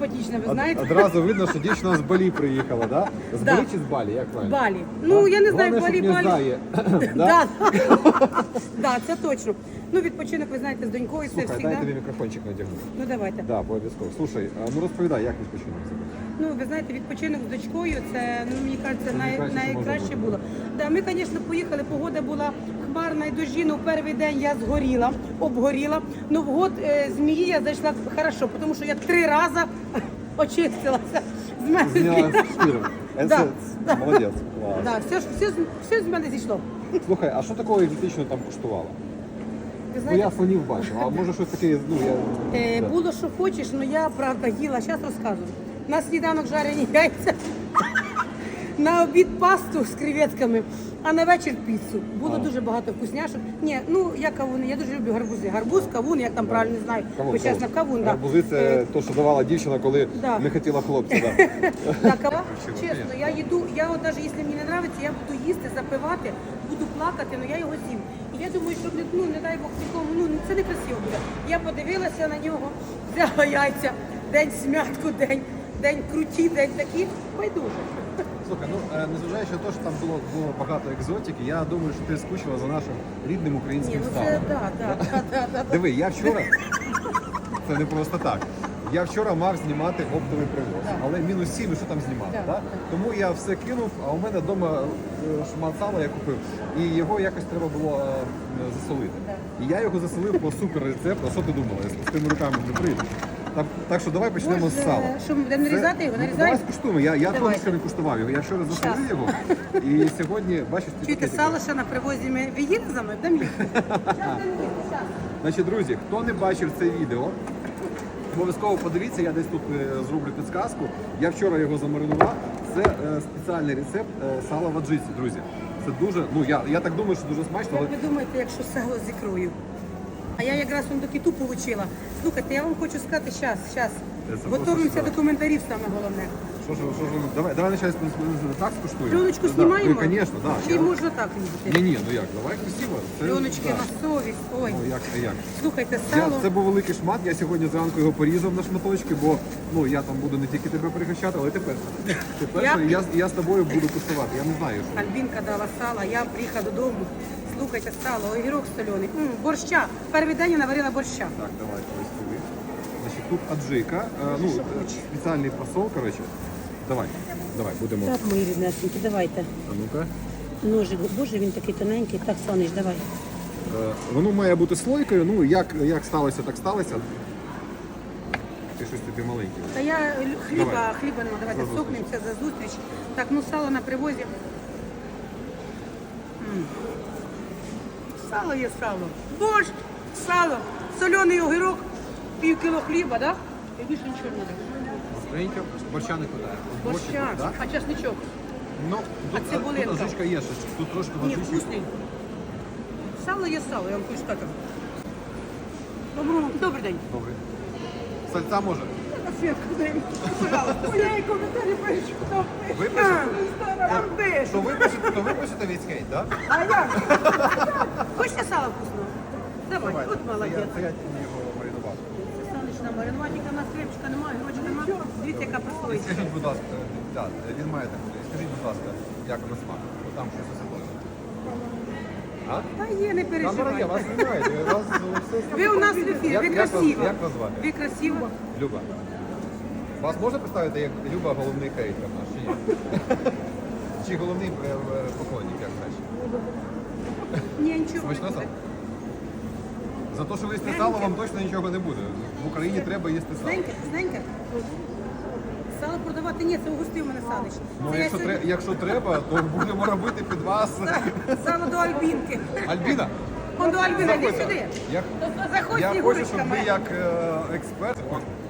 симпатична, ви знаєте. Одразу видно, що дівчина з Балі приїхала, да? З Да. Балі чи з Балі, як правильно? Балі. Ну, я не знаю, Балі, Балі. Да? Це точно. Ну, відпочинок, ви знаєте, з донькою це Слухай, дай тобі мікрофончик надягну. Ну, давайте. Да, обов'язково. Слушай, а ну розповідай, як відпочинок себе? Ну, ви знаєте, відпочинок з дочкою, це, ну, мені кажеться, най, найкраще, що може бути. було. Да, ми, звісно, поїхали, погода була хмарна і дожі, ну, перший день я згоріла, обгоріла. Ну, в год е, змії я зайшла хорошо, тому що я три рази очистилася з мене. Зняла шкіру. Це Да. молодець. Клас. Да, все, ж- все, з- все з мене зійшло. Слухай, а що такого екзотичного там коштувало? Ви Ну я слонів бачив, а може щось таке, ну я. Е, було, що хочеш, але я правда їла. Зараз розказую. На сніданок жарені яйця, на обід пасту з креветками, а на вечір піцу. Було дуже багато вкусняшок. Ні, ну я кавуни, я дуже люблю гарбузи. Гарбуз, кавун, як там правильно не знаю. Кавун, бо кавун, да. Гарбузи це Е, то, що давала дівчина, коли Да. не хотіла хлопця. Да. Да, кава, чесно, я їду, я от навіть якщо мені не подобається, я буду їсти, запивати, буду плакати, але я його з'їм. І я думаю, щоб не, ну, не дай Бог нікому, ну це не красиво буде. Я подивилася на нього, взяла яйця, день смятку, день, день круті, день такі, байдуже. Слухай, ну е, незважаючи на те, що там було, було багато екзотики, я думаю, що ти скучила за нашим рідним Ні, українським ну ставом. це да, да, да, да, да. Диви, я вчора. Це не просто так. Я вчора мав знімати оптовий привоз, Так. але мінус 7, і що там знімати? Так, да? так. Тому я все кинув, а у мене вдома е, шмат сала я купив, і його якось треба було е, засолити. І я його засолив по супер рецепту. А що ти думала? Я з тими руками не прийду. Так, так що давай почнемо з сала. що, ми будемо нарізати його? ну, Нарізаємо? Давай скуштуємо. Я, я Давайте. трошки не куштував його. Я вчора засолив Щас. його. І сьогодні, бачиш, ти Чуєте, сало ще на привозі ми дам їсти, щас. Значить, друзі, хто не бачив це відео, обов'язково подивіться, я десь тут е, зроблю підсказку. Я вчора його замаринував. Це е, спеціальний рецепт е, сала в аджиці, друзі. Це дуже, ну я, я так думаю, що дуже смачно, але Як ви думаєте, якщо сало з ікрою? А я якраз киту получила. Слухайте, я вам хочу сказати, щас, щас. Це просто Готуємося до коментарів саме головне. що ж, що ж, давай, давай начать з- так скуштуємо. Пленочку знімаємо? Ну, звісно, так. Чи можна так? Ні, ні, ну як, давай красиво. Це, Пленочки да. на совість. Ой, Ну, як, це як. слухайте, Я, сало. це був великий шмат, я сьогодні зранку його порізав на шматочки, бо ну, я там буду не тільки тебе пригощати, але перша. Ти Я- я, я з тобою буду куштувати. Я не знаю, що. Альбінка дала сало, я приїхала додому. Слухайте, сало, огірок соляний. М, борща. Перший день я наварила борща. Так, давай, ось сюди. Значить, тут аджика, е, ну, е, спеціальний посол, коротше. Давай, давай, будемо. Так, мої ріднесенькі, давайте. А ну-ка. Ножик, боже, він такий тоненький. Так, сонечко, давай. Е, Воно має бути слойкою, ну як, як сталося, так сталося. Ти щось тобі маленький. Та я лю- хліба, Давай. хліба нема, давайте За зустріч. сокнемося за зустріч. Так, ну сало на привозі. М. Сало є сало. Борщ, сало, соляний огірок, пів кіло хліба, так? Да? І більше нічого не треба. Маленька борща не хватає. Борща, да? а часничок. Ну, А тут, цибулинка? тут аджичка є щось. Тут трошки Ні, вкусний. Сало є сало, я вам хочу сказати. Доброго, добрий день. Добре. Сальця може? Світку дай, пожалуйста. Я і коментарі пишу. Випишете? Що випишете, то випишете весь хейт, так? Да? А як? Хочете сало вкусного? Давай, от Це я, молодець. це я його маринував. Це сонячна маринуватіка, у нас хлібчика немає, грочка немає. Дивіться, яка прослоїться. Скажіть, будь ласка, так, він має так бути. Скажіть, будь ласка, як на смак? Бо Там щось особливе. А? Та є, не Камера є, вас переживайте. знімають. Вас все Ви у нас в ефірі, Як- ви як вас- красива. як вас звати? Ви красива. Люба. Вас можна представити як Люба головний хейтер наш, чи ні? Чи головний е, е, поклонник, як краще? Ні, нічого. Смачно сало? За те, що ви їсте сало, вам точно нічого не буде. В Україні треба їсти сало. Зненьке, зненьке. Сало продавати ні, це угостив мене Санич. Ну, Це я якщо, сьогодні- тре- якщо треба, то будемо робити під вас. Сало до Альбінки. Альбіна, Он до Альбіни, йди заходьте. сюди. Я, Заходь, я хочу, Снігурочка щоб ви моя. як е, експерт.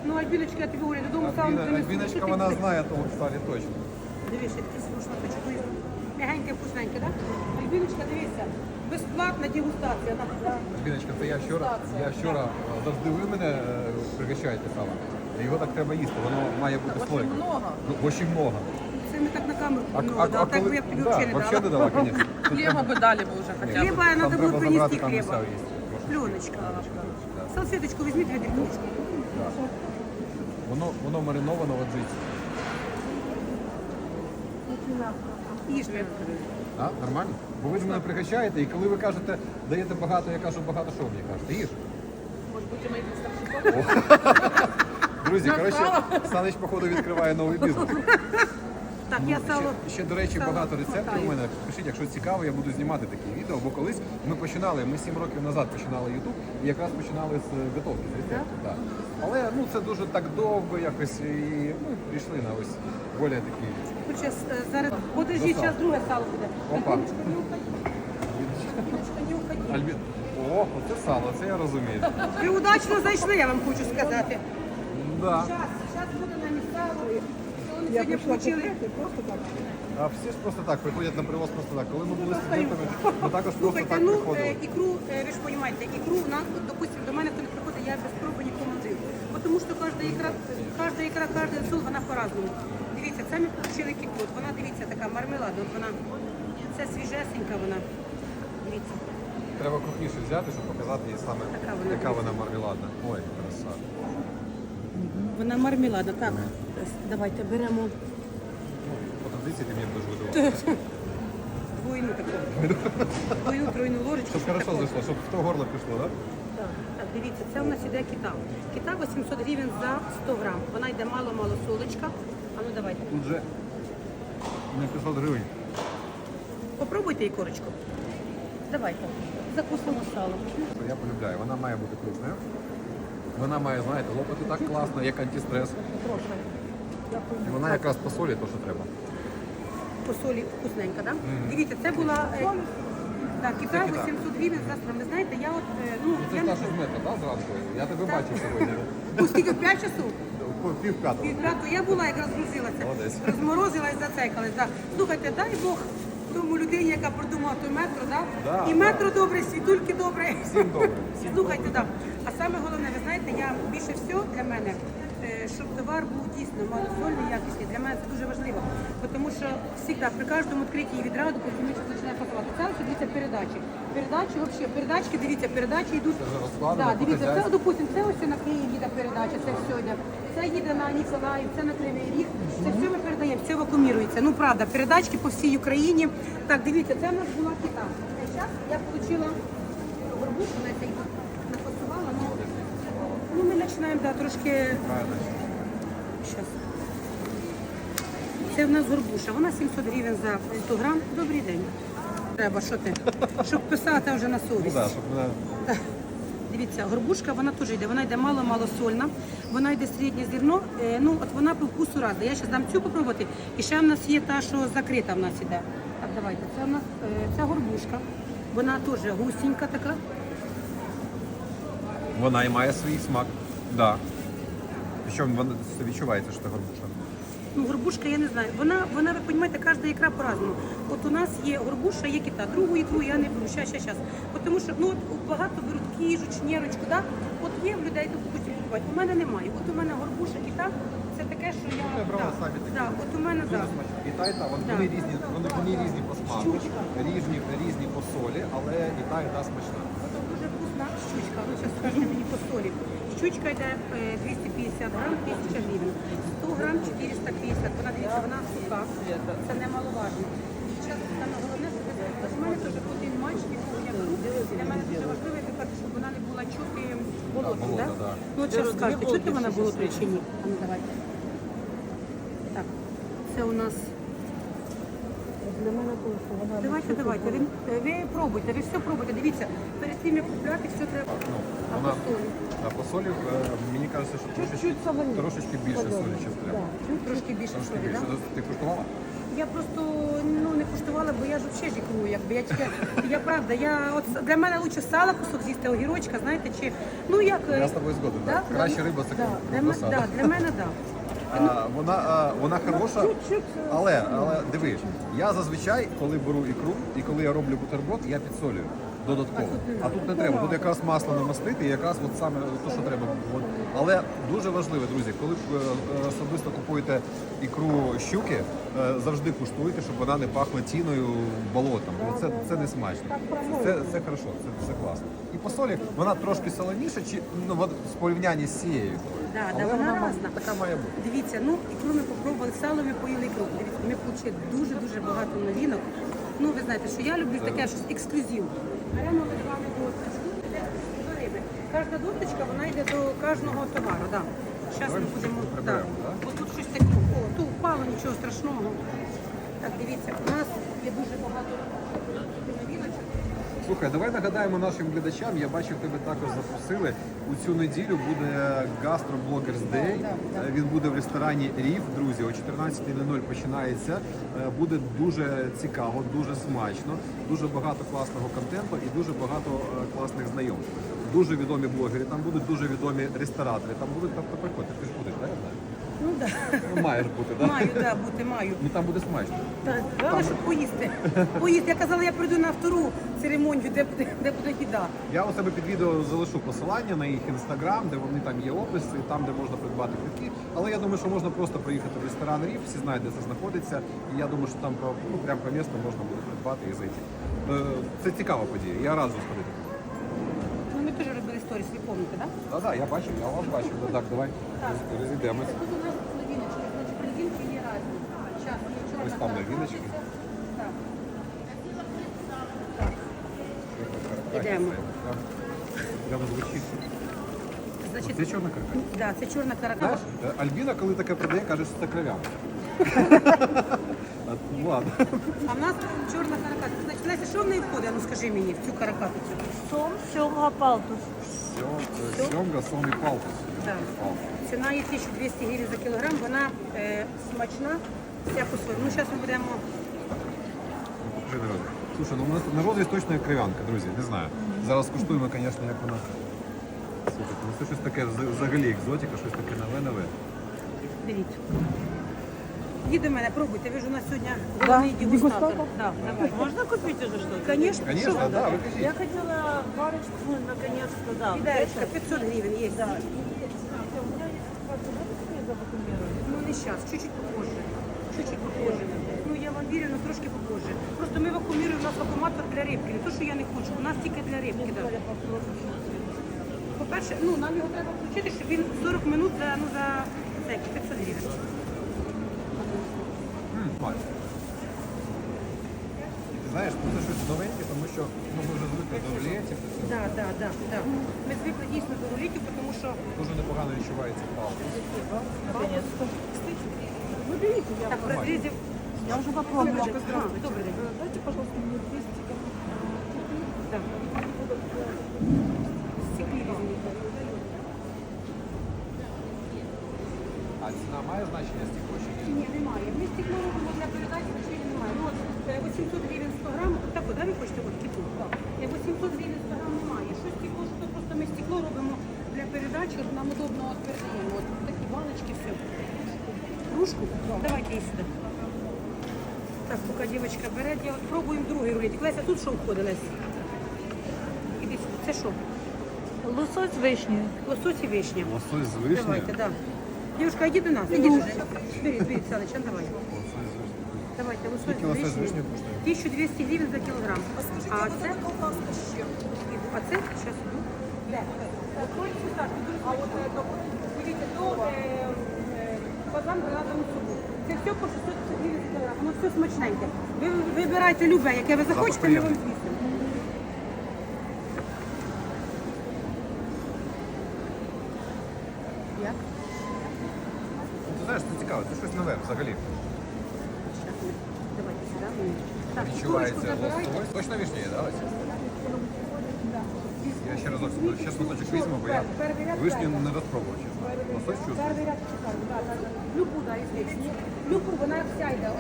Ну, Альбіночка, я тобі говорю, додому сало Альбіна, принесу. Альбіночка, вона знає того в салі точно. Дивись, я такий смішно хочу поїсти Мягеньке, вкусненьке, так? Альбіночка, дивися, безплатна дегустація. Так, Альбіночка, це я вчора, я вчора е, завжди ви мене е, пригощаєте сало. Його так треба їсти, воно має бути слойко. много. Ну, дуже много. Це ми так на камеру А, ну, а, да, а так коли... би я б тобі да, взагалі не вообще не дала. дала, звісно. Хлеба бы дали бы уже хотя бы. Хліба Там треба було треба принести забрати, там хліба. все є. Пленочка. Салфеточку візьміть, ведерничку. Воно, воно мариновано в аджиці. Їжте. А, нормально? Бо ви ж мене пригощаєте, і коли ви кажете, даєте багато, я кажу багато, що ви мені кажете? Їж. Може бути поставщиком? Друзі, коротше, Санич, походу, відкриває новий бізнес. Так, я сало. Ще, ще, до речі, сало багато рецептів у мене. Пишіть, якщо цікаво, я буду знімати такі відео, бо колись ми починали, ми 7 років назад починали YouTube і якраз починали з готовки, з рецептів. Так? Але ну, це дуже так довго якось, і ми прийшли на ось более такі. Хоче е, зараз. Подожди, зараз друге сало буде. Опа. Не не. Альбін. О, оце сало, це я розумію. Ви удачно зайшли, я вам хочу сказати. Да. Зараз, зараз буде на місця. Вони сьогодні получили. А всі ж просто так приходять на привоз просто так. Коли ми були студентами, ми також просто Слухайте, так ну е, приходили. ікру, е, ви ж розумієте, ікру у нас, от, допустим, до мене коли приходить, я без проби нікому не даю. Тому що кожна ікра, кожна ікра, кожен сул, вона по-разному. Отримали кіклу. От Вона, дивіться, така мармеладна, от вона, це свіжесенька вона. Дивіться. Треба крупніше взяти, щоб показати їй саме, Така вона. яка вона мармеладна. Ой, краса. Вона мармеладна, так. Давайте беремо По традиції ти мені дуже видавав. двойну таку. Двойну, тройну ложечку. Щоб хорошо таку. зайшло, щоб в то горло пішло, так? Так, так, дивіться, це у нас іде кита. Кита 800 гривень за 100 грам. Вона йде мало-мало солочка. А ну давайте. Тут же не 500 гривень. Попробуйте і корочку. Давайте. Закусимо сало. Я полюбляю. Вона має бути крупною. Вона має, знаєте, лопати так класно, як антистрес. І вона якраз по солі, то що треба. По солі вкусненька, так? Дивіться, це була е, так, кита Це кита. 800 гривень за 100 Ви знаєте, я от, е, ну, Це я ж не та, що з метро, так, зранку? Я тебе бачив сьогодні. У скільки, в 5 часов? По Пів п'ятого. Півп'яту я була, як розгрузилася. Молодець. Розморозила і зацекалась. Слухайте, дай Бог тому людині, яка придумала той метро, да? Да, і да. метро добре, світульки добре. Всім добре. Всім Слухайте, так. А саме головне, ви знаєте, я більше всього для мене, е, щоб товар був дійсно малосольний, якісний, для мене це дуже важливо. Бо Тому що завжди при кожному відкритті відраду починає працювати. Це ось дивіться передачі. Передачі, взагалі, передачі, дивіться, передачі йдуть. Це вже розкладено Да, дивіться, це, хазяйству. допустим, це ось на їде передача, це все йде. Це їде на Ніколаїв, це на Кривий Ріг. Це все ми передаємо, все вакуумірується. Ну правда, передачки по всій Україні. Так, дивіться, це в нас була кита. Зараз я отримала горбушку, на цей напасувала. Ну, ну ми починаємо да, трошки. Щас. Це в нас горбуша. Вона 700 гривень за 100 грам. Добрий день. Треба, що ти? Щоб писати вже на Ну совість. щоб мене Дивіться, горбушка, вона теж йде, вона йде мало-мало сольна, вона йде середнє зерно, е, ну от вона по вкусу разна. Я зараз дам цю попробувати. І ще в нас є та, що закрита в нас іде. Так, давайте, це в нас е, ця горбушка. Вона теж густенька така. Вона і має свій смак. Да. Що вона відчувається, що це горбуша. Ну, горбушка, я не знаю. Вона, вона, ви розумієте, кожна ікра по-разному. От у нас є горбуша, є кита. Другу ікру я не беру. Щас, щас, щас. От Тому що ну, от багато беруть кіжу, чнірочку, да? От є в людей, допустим, покупають. У мене немає. От у мене горбуша, кита, це таке, що я... Я брала да, самі такі. да, от у мене, Дуже так. смачно. І та, і та. Вони, Да. різні, вони, вони різні по смаку, Щучка. різні, різні по солі, але і та, і та смачна. Це дуже вкусна щучка. Ну, зараз скажете мені по солі. Щучка йде е, 250 грам, 1000 гривень. 100 грам 450. Вона, дивіться, вона суха. Це немаловажно. Зараз саме головне, щоб ви мене дуже один матч. Для мене дуже важливо, щоб вона не була чути болотом. болото, Да? да. Ну, от зараз скажете, чути вона болотом чи ні? Ну, давайте. Так, це у нас Давайте, давайте. Ви, ви пробуйте, ви все пробуйте. Дивіться, перед тим як купляти, все треба. Ну, А вона, по солі? а по солі, е, мені кажеться, що трошечки, трошечки більше солі, ніж треба. Трошки більше Трошки солі, більше. так? Ти куштувала? Я просто ну не куштувала, бо я ж взагалі жікую, якби я тільки я правда. Я от для мене лучше сала кусок з'їсти огірочка, знаєте, чи ну як е, Я з тобою згоден. да? так. Краще риба це да, для, ковбаса. мене- да, для мене да. Вона, вона хороша, але, але диви, я зазвичай, коли беру ікру і коли я роблю бутерброд, я підсолюю додатково. А тут не треба. Тут якраз масло намастити і якраз от саме те, що треба. От. Але дуже важливо, друзі, коли е, особисто купуєте ікру щуки, е, завжди куштуйте, щоб вона не пахла тіною болотом. Бо це, це не смачно. Це, це хорошо, це, це класно. І по солі вона трошки солоніша, чи ну, в порівнянні з цією. Да, Але да, вона вона разна. така має бути. Дивіться, ну ікру ми попробували сало, ми поїли ікру. Дивіться, ми отримали дуже-дуже багато новинок. Ну, ви знаєте, що я люблю таке щось ексклюзив. Беремо ми з вами досточку, іде до риби. Кожна досточка, вона йде до кожного товару. Да. Зараз ми будемо. Да. Бо тут щось таке, о, тут впало, нічого страшного. Так, дивіться, у нас є дуже багато. Слухай, давай нагадаємо нашим глядачам. Я бачив, тебе також запросили. У цю неділю буде гастроблогерс Day. Да, да, да. Він буде в ресторані Ріф. Друзі, о 14.00 починається. Е, Буде дуже цікаво, дуже смачно, дуже багато класного контенту і дуже багато е, класних знайомств. Дуже відомі блогери, там будуть дуже відомі ресторатори. Там будуть тобто приходьте. Ти ж будеш, так? Ну так, Ну, маєш бути, да. так? маю, да, бути маю. Ну там буде смачно. Так, Головне, щоб поїсти. Поїсти. Я казала, я прийду на втору церемонію, де буде, де буде їда. Я у себе під відео залишу посилання на їх інстаграм, де вони там є описи, там де можна придбати квитки. Але я думаю, що можна просто приїхати в ресторан Рів, всі знають, де це знаходиться. І я думаю, що там по- ну, прямо по місту можна буде придбати і зайти. Е, Це цікава подія. Я раджу сходити. Ну, ми теж робили сторіс, ви пам'ятаєте, так? Так, так, я бачив, я вас бачив. Ну, Так, давай роз- розійдемось. Тут у нас новиночки, значить, резинки є різні. Зараз, є чорна Ось там. Так. Ідемо. Так. Прямо звучить. Значить, Це чорна каракатиця. да, це чорна Знаєш, каракатиця. е, Альбіна, коли таке продає, каже, що це кров'яна. А, Ну ладно. А в нас чорна каракатиця. Значить, Леся, що в неї входить? Ну скажи мені, в цю каракатицю. Сом, сьомга, палтус. Сьомга, сом і палтус. Так. Ціна є 1200 гривень за кілограм, вона е, смачна, вся по-своєму. Ну, зараз ми будемо Покажи народ. Слушай, ну у нас на розріз точно як крив'янка, друзі, не знаю. Зараз куштуємо, звісно, як вона. Слухайте, ну це щось таке вз- взагалі екзотика, щось таке нове-нове. Дивіться. Йди до мене, пробуйте. Ви ж у нас сьогодні Да, головний дегустатор. дегустатор? Да, давай. Можно купить уже что-то? Конечно, ви? да, ви кажіть. Я хотела парочку, ну, наконец-то, да. Відеречка, 500 гривень є. Да. Есть да? Ну не зараз, чуть-чуть попозже. Чуть-чуть попозже. Ну я вам вірю, але трошки попозже. Просто ми вакууміруємо, у нас вакууматор для рибки. Не то, що я не хочу, у нас тільки для рибки. Да. По-перше, ну нам його треба включити, щоб він 40 минут за, ну, за це, 500 гривень. М, смачно. Ти знаєш, ну це щось новеньке, тому що ну, ми вже звикли до рулетів, так, так, так. Ми звикли дійсно до рулетів, тому що дуже непогано відчувається палтус. Наконец-то. Ну, берите, я так в розрізі. Я уже попробовала. А, Добрий день. Э, Дайте, пожалуйста, мне 200 грамм. Так. Стеклі візьміть. А ціна має значення стекло чи ні? Ні, немає. Ми стекло робимо для передачі, взагалі немає. Ну, от е, 800 гривень 100 грам, так, от, да, ви хочете от кіту? Так. Е, 800 гривень 100 грам немає. Що стекло, що просто ми стекло робимо для передачі, от нам удобно от передаємо. От такі баночки, все. Кружку? Давайте її сюди. Так, поки дівчинка бере, я пробуємо другий рулетик. Леся, тут що входить, Леся? Іди сюди. Це що? Лосось с вишней. Лосось і вишня. Лосось з вишнею. Давайте, да. Дівчинка, йди до нас, іди вже. Беріть, беріть, Саныч, давай. Лосось з вишнею. Давайте, лосось вишні. вишні 1200 гривень за кілограм. А це? А це? Зараз. Де? А от е, дивіться, до е, е, базан гранатову цукру. Це все по 600 гривень за кілограм. Воно все смачненьке. Ви вибирайте любе, яке ви захочете, ми вам приємний. звісимо. Як? Ну, ти знаєш, це цікаво, це щось нове взагалі. Щас ми. Давайте сюди. мені. Так, Відчувається забирайте. лосось. Точно вишня є, да? Ось? Я ще разок ще шматочок візьму, бо я вишню не розпробував. Лосось чувствую. Перший ряд шикарно, да, да, да. Любу, да, із вишні. Вона вся йде.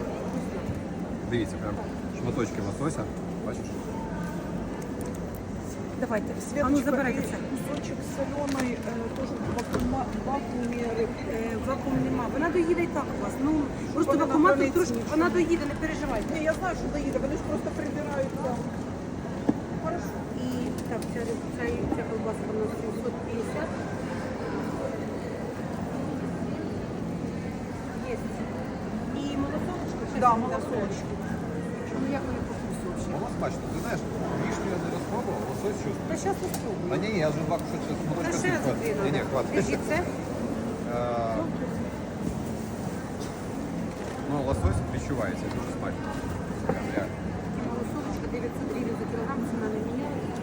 Дивіться, прям шматочки лосося. Бачиш? Давайте. А ну забирайте це. Кусочек соленой, э, тоже в вакуума- в вакууме. Е, вакуум нема. Вона доїде і так у вас. Ну, просто вона трошки, нічого. вона доїде, не переживайте. Не, я знаю, что доеда, вони ж просто прибираються. Хорошо. І так, ця, ця, ця колбаска у нас 750. Є. І малосолочка? чи Да, що? малосолочка. Ну як вони по вкусу взагалі? Воно смачно. Ти знаєш, вишню я не розпробував, лосось чувствую. Та зараз ми спробуємо. А ні, я вже два кусочки Та шматочка ще раз. Ні, ні, хватить. Держіть це. Е, Ну, лосось відчувається, дуже смачно. Прям реально. Малосолочка 900 гривень за кілограм, ціна не міняється.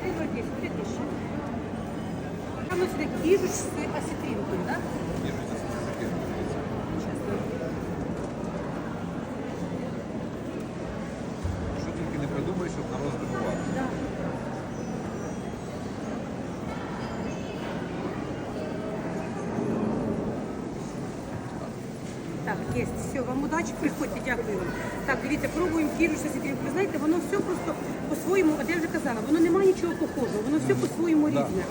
Ти гордись, ти тише. Там ось такі кіжуч з осетринкою, так? Їжу за таке. Що тільки не придумаєш, щоб народ здивувати. Да. Так, є. Все, вам удачі, приходьте, дякую вам. Так, дивіться, пробуємо кіру сосідів. Ви знаєте, воно все просто по-своєму, от я вже казала, воно немає нічого похожого, воно все по-своєму Да. різне.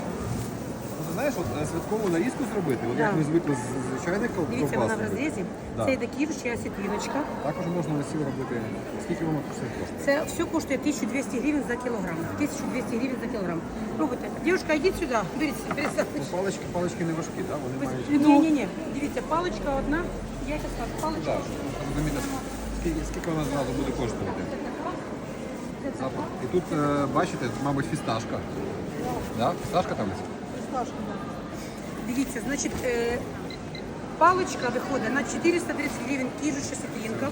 Ну, ти знаєш, от е, святкову нарізку зробити, от Да. як ми звикли з звичайних ков- Дивіться, вона в робити. розрізі. Да. Це йде кірш, ще осетриночка. Також можна на сіл робити. Скільки воно коштує? коштує? Це все коштує 1200 гривень за кілограм. 1200 гривень за кілограм. Пробуйте. Дівчинка, йдіть сюди, беріть. Ну, палички, палички не важкі, да? вони мають. Ні, ні, ні. Дивіться, паличка одна. Я зараз так. Так, розумієте, скільки, скільки вона зразу буде коштувати? Запах. І тут, е, бачите, мабуть, фісташка. Да? Фісташка там є? Дивіться, значить, е, паличка виходить на 430 гривень кіжуча сетринка.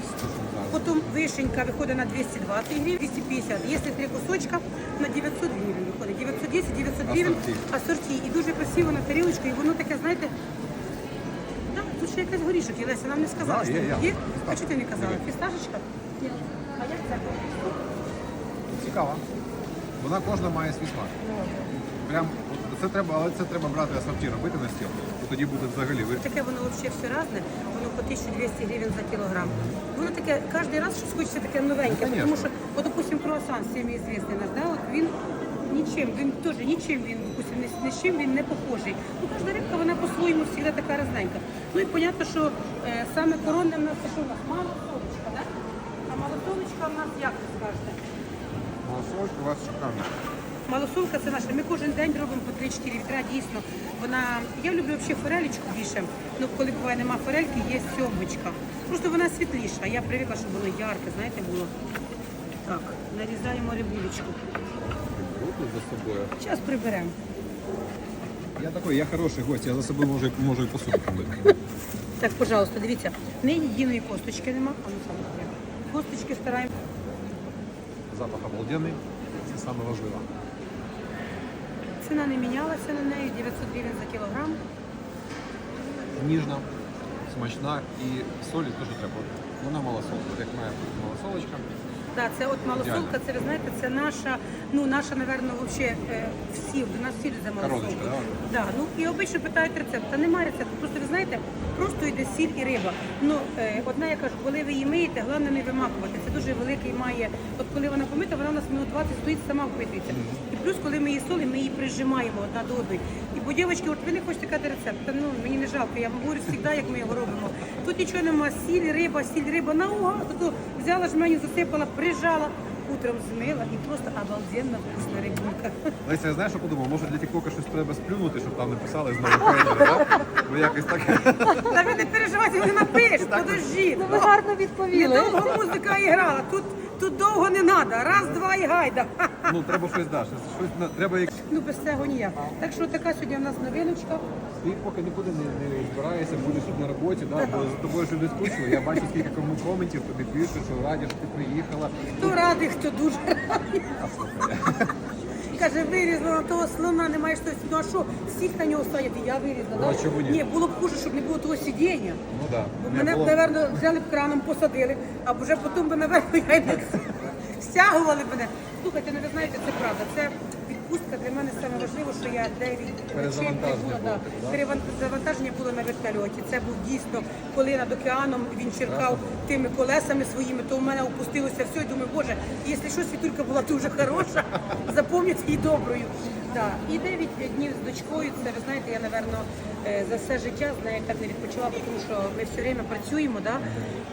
Потім вишенька виходить на 220 гривень, 250. Якщо три кусочка, на 900 гривень виходить. 910, 900 гривень Асорті. І дуже красиво на тарілочку. І воно таке, знаєте, ще якась горішок Леся, нам не сказала, Да, що є, є. є. А чого ти не казала? Фісташечка? Ні. А як це? Цікаво. Вона кожна має свій смак. Прям, от це треба, але це треба брати асорті, робити на стіл. Бо тоді буде взагалі ви. Таке воно взагалі все разне, воно по 1200 гривень за кілограм. Воно таке, кожен раз щось хочеться таке новеньке, Ну, тому що, от, допустим, круасан всім известний наш, да, от він нічим, він теж нічим він, допустим, ні, ні з чим він не похожий. Ну, кожна рибка, вона по-своєму завжди така разненька. Ну і понятно, що е, саме коронне в нас це що у нас? Малосолочка, да? А малосолочка в нас як ви скажете? Малосоль у вас шикарно. Малосолка це наша. Ми кожен день робимо по 3-4 відра. Дійсно, вона. Я люблю взагалі форелечку більше. Ну, коли буває нема форельки, є сьомбочка. Просто вона світліша. Я привикла, щоб воно ярке, знаєте, було. Так, нарізаємо рибулечку. Руку за собою. Зараз приберемо. Я такий, я хороший гость, я за собою можу, можу і посуду помити. Так, пожалуйста, дивіться, не єдиної косточки нема. А ну саме. Косточки стараємо. Запах обалденний, це саме важливо. Ціна не мінялася на неї, 900 гривень за кілограм. Ніжна, смачна і солі дуже треба. Вона малосолка, як має бути малосолочка. Да, це от малосолка, це ви знаєте, це наша, ну наша, напевно, вообще е, всі, до нас всі за малосолку. Да? Да, ну і обично питають рецепт. Та немає рецепту. Просто ви знаєте, просто йде сіль і риба. Ну е, одна я кажу, коли ви її миєте, головне не вимакувати. Це дуже великий має. От коли вона помита, вона у нас минут 20 стоїть сама впитується. І плюс, коли ми її солимо, ми її прижимаємо одна до одної. І бо дівчатки, от ви не хочете казати рецепт. Та ну мені не жалко. Я вам говорю завжди, як ми його робимо. Тут нічого нема, сіль, риба, сіль, риба наугад. Тут взяла жменю, засипала, прижала. Утром змила і просто обалденно вкусна рибулька. Леся, я знаєш, що подумав? Може для тіктока щось треба сплюнути, щоб там не писали знову хейтери, да? Бо якось так. Та ви не переживайте, вони напишуть, подождіть. Ну ви гарно відповіли. Недовго музика грала, тут, тут довго не треба. Раз, два і гайда. Ну треба щось да, щось, щось на- треба як. Ну без цього ніяк. Так що така сьогодні в нас новиночка. Ти поки нікуди не, не збираєшся, будеш тут на роботі, да? бо за тобою щось скучно. Я бачу, скільки кому коментів тобі пишуть, що раді, що ти приїхала. Хто радий, хто дуже радий. Каже, вирізала того слона, немає що. Ну а що, всіх на нього стояти, і я вирізала. Ну, а чому ні? Ні, було б хуже, щоб не було того сидіння. Ну так. Да. Мене б, напевно, взяли б краном, посадили, а вже потім би, напевно, я й не стягували мене. Слухайте, ну ви знаєте, це правда. Це відпустка для мене саме важливо, що я 9 ночей прибула. було, Да. да? Було на вертольоті. Це був дійсно, коли над океаном він черкав тими колесами своїми, то у мене опустилося все. Я думаю, боже, якщо що, світулька була дуже хороша, запам'ять і доброю. Да. І 9 днів з дочкою, це ви знаєте, я, напевно, е, за все життя з нею так не відпочивала, тому що ми все время працюємо, да?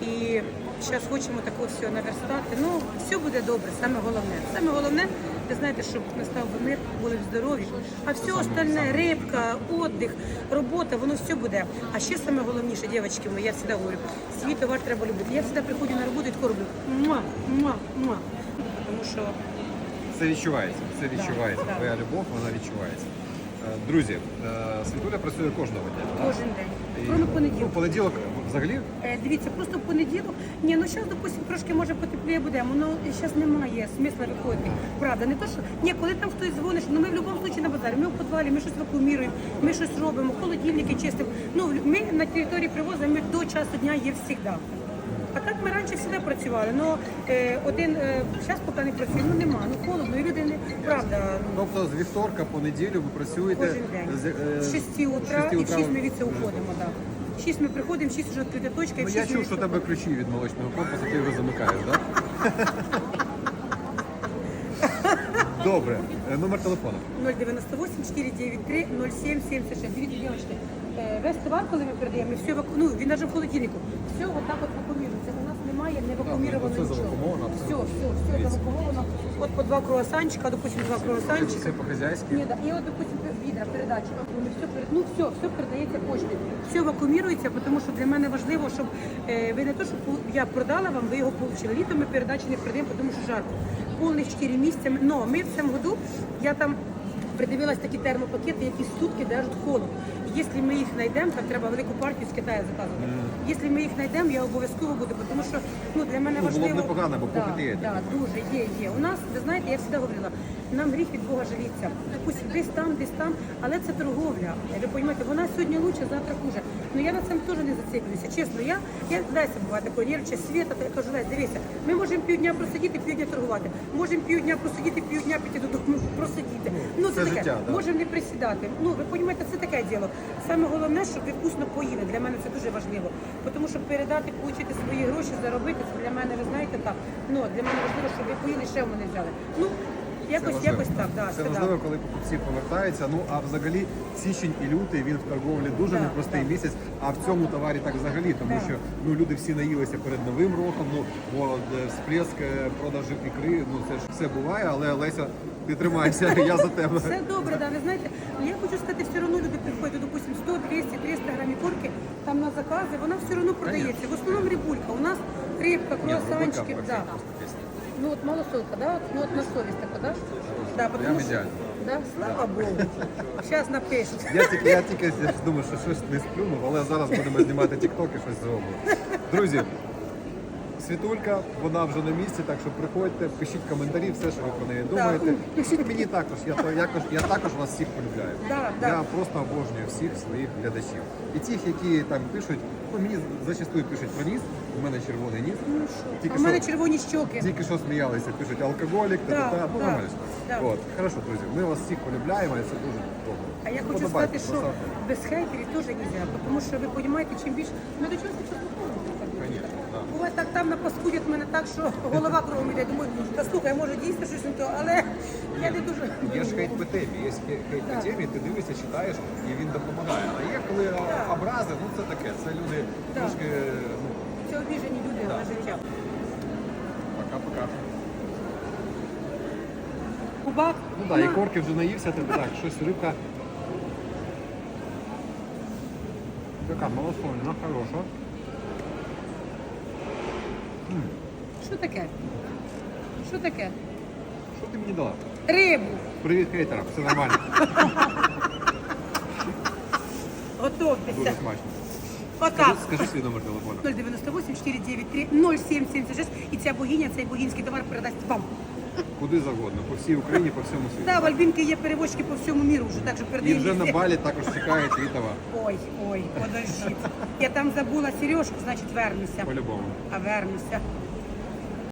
і зараз хочемо такого всього наверстати. Ну, все буде добре, саме головне. Саме головне, ви знаєте, щоб настав би мир, були б здорові. А все остальне, рибка, отдих, робота, воно все буде. А ще саме головніше, дівчатки мої, я завжди говорю, свій товар треба любити. Я завжди приходжу на роботу і тако роблю. Муа, муа, муа. Тому що Це відчувається, це відчувається. да. Твоя любов, вона відчувається. Друзі, е, Світуля працює кожного дня. так? Кожен день. І- Кроме Ну, понеділка. понеділок взагалі Е, Дивіться, просто понеділок. Ні, ну зараз, допустим, трошки може потепліє будемо. Ну зараз немає смисла виходити. Правда, не то, що ні, коли там хтось дзвониш, ну ми в будь-якому випадку на базарі. Ми в підвалі, ми щось вакууміруємо, ми щось робимо, холодильники чистимо. Ну ми на території привозу ми до часу дня є завжди. А так ми раніше завжди працювали. Ну е, один зараз поки не працює, ну нема, ну холодно, і люди не правда. ну, Тобто з вівторка по неділю ви працюєте Кожен день. з, е, З 6 утра і в 6 ми від це вже. уходимо. В 6 ми приходимо, в 6 вже відкрита точка, і Ну я чув, що тебе ключі від молочного корпусу, ти його замикаєш, так? Добре, Е, номер телефону. 098 493 0776. Дивіться, дівчатки, е, весь товар, коли ми передаємо, все ну, він навіть в холодильнику. Все отак от немає не вакуумірованого це нічого. Все, все, все завакуумовано. От по два круасанчика, допустим, два круасанчика. Все по-хазяйськи. Ні, да. І от, допустим, відра, передачі, вакуумі, все, перед- ну, все, все передається поштою. Все вакуумірується, тому що для мене важливо, щоб е, ви не то, щоб я продала вам, ви його отримали. Літом ми передачі не передаємо, тому що жарко. Повних 4 місяці. Но ми в цьому году, я там придивилась такі термопакети, які сутки держать холод. Якщо ми їх знайдемо, там треба велику партію з Китаю заказувати. Якщо ми їх знайдемо, я обов'язково буду, тому що ну, для мене Ну, було б важливо. непогано, бо попит є. Так, дуже є, є. У нас, ви знаєте, я завжди говорила, нам гріх від Бога жаліться. Пусть десь там, десь там, але це торговля. Ви розумієте, вона сьогодні лучше, завтра хуже. Ну я на цьому теж не зациклююся. Чесно, я, я Леся буває такої нервча світа, то я кажу, Лесь, дивися, ми можемо півдня просидіти, півдня торгувати. Можемо півдня просидіти, півдня піти додому просидіти. Ну це, Це таке. життя, да. Можемо не присідати. Ну ви розумієте, це таке діло. Саме головне, щоб ви вкусно поїли. Для мене це дуже важливо. Тому що передати, отримати свої гроші, заробити, це для мене, ви знаєте, так. Ну для мене важливо, щоб ви поїли, ще в мене взяли. Ну якось, важливо. якось так, да, Це да. важливо, коли покупці повертаються. Ну а взагалі січень і лютий він в торговлі дуже Да, непростий да. місяць. А в цьому товарі так взагалі, тому Да. що ну люди всі наїлися перед новим роком. Ну бо е, всплеск е, продажу ікри, ну це ж все буває, але Леся, ти тримайся, я за тебе. Все добре, да. Ви знаєте, я хочу сказати, все одно люди приходять, допустим, 100, 200, 300 грамів курки, там на закази, вона все одно продається. В основному рибулька. У нас рибка, Ні, ну, круасанчики. рибулька Да. Ну от малосолка, да? Ну от на совість така, да? Да, потому що- ідеально. Да? Слава Богу. Зараз напишуть. Я тільки, я тільки думаю, що щось не сплюнув, але зараз будемо знімати тікток і щось зробимо. Друзі, Світулька, вона вже на місці, так що приходьте, пишіть коментарі, все, що ви про неї думаєте. Пишіть мені також, я, то- якось, я також вас всіх полюбляю. Да, да. Я просто обожнюю всіх своїх глядачів. І тих, які там пишуть, ну мені зачастую пишуть про ніс, у мене червоний ніс. Ну що? А в мене що- червоні щоки. Тільки що сміялися, пишуть алкоголік, та та та ну да, нормально. да. От, хорошо, друзі, ми вас всіх полюбляємо, і це дуже добре. А я хочу сказати, що поставте. без хейтерів теж не можна, тому що ви розумієте, чим більше. Ми до чогось Конечно, да. Буває так там напаскудять мене так, що голова кругом іде. Думаю, та слухай, може дійсно щось не то, але я не дуже. Є ж хейт по темі, є хейт по темі, ти дивишся, читаєш і він допомагає. А є коли образи, ну це таке, це люди трошки ну, Це обіжені люди на життя. пока-пока. Кубак. Ну так, да, і корки вже наївся, тобі так, щось рибка. Така малосольна, хороша. Що таке? Що таке? Що ти мені дала? Рибу. Привіт хейтерам, все нормально, Готовтеся. дуже смачно. Отак. Скажи, скажи свій номер телефону. 098 493 0776 і ця богиня, цей богінський товар передасть вам. Куди завгодно, по всій Україні, по всьому світу. Да, в Альбінки є перевозчики по всьому міру, вже так що І передаємо. вже на балі також чекає твій товар. Ой, ой, подождіть. Я там забула сережку, значить вернуся. По-любому. А вернуся.